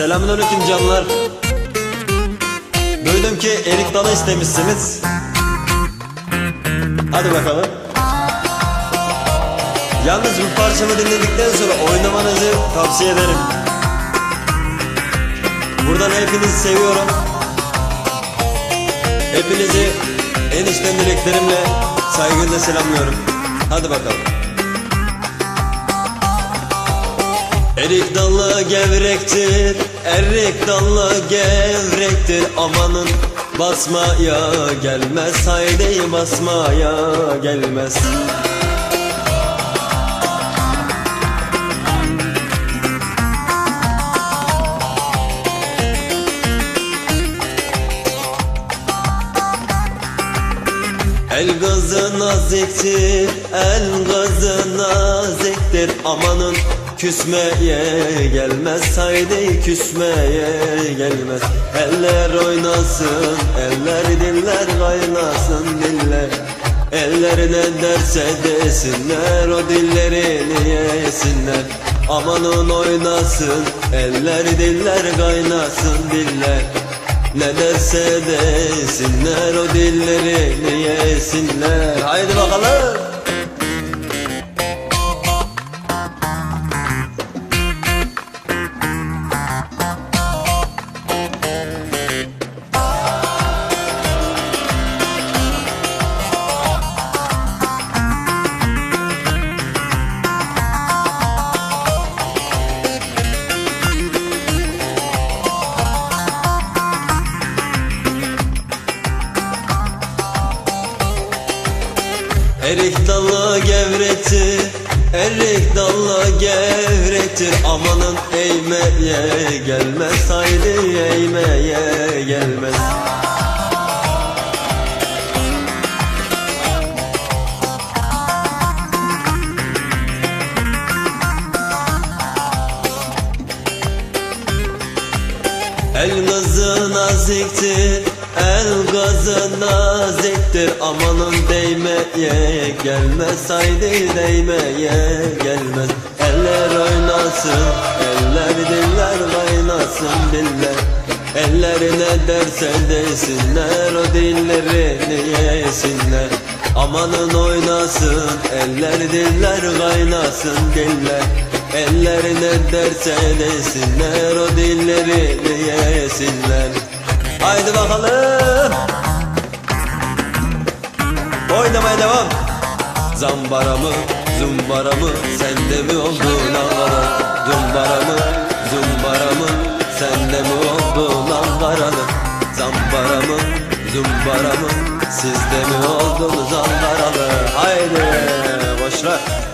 Selamünaleyküm canlar. Duydum ki erik dalı istemişsiniz. Hadi bakalım. Yalnız bu parçamı dinledikten sonra oynamanızı tavsiye ederim. Buradan hepinizi seviyorum. Hepinizi en içten dileklerimle saygıyla selamlıyorum. Hadi bakalım. Erik dalı gevrektir, erik dalı gevrektir. Amanın basmaya gelmez, haydi basmaya gelmez. El gazı naziktir, el gazı naziktir. Amanın küsmeye gelmez, haydi küsmeye gelmez. Eller oynasın, eller diller kaynasın diller. Eller ne derse desinler, o dillerini yesinler. Amanın oynasın, eller diller kaynasın diller. Ne derse desinler o dilleri yesinler. Haydi bakalım Erik dalı gevrektir Erik dalı gevrektir Amanın eğmeye gelmez Haydi eğmeye gelmez. El gazı naziktir El gazı naziktir Amanın değmeye gelmez. Haydi değmeye gelmez. Eller oynasın Eller diller kaynasın diller Eller ne derse desinler O dillerini yesinler? Amanın oynasın Eller diller kaynasın diller Eller ne derse desinler O dillerini yesinler Haydi bakalım. Oynamaya devam. Zambara mı, zumbara mı Sende mi oldu Ankara Zumbara mı, zumbara mı Sende mi oldu Ankaralı Zambara mı, zumbara mı Sizde mi oldunuz Ankaralı Haydi boşver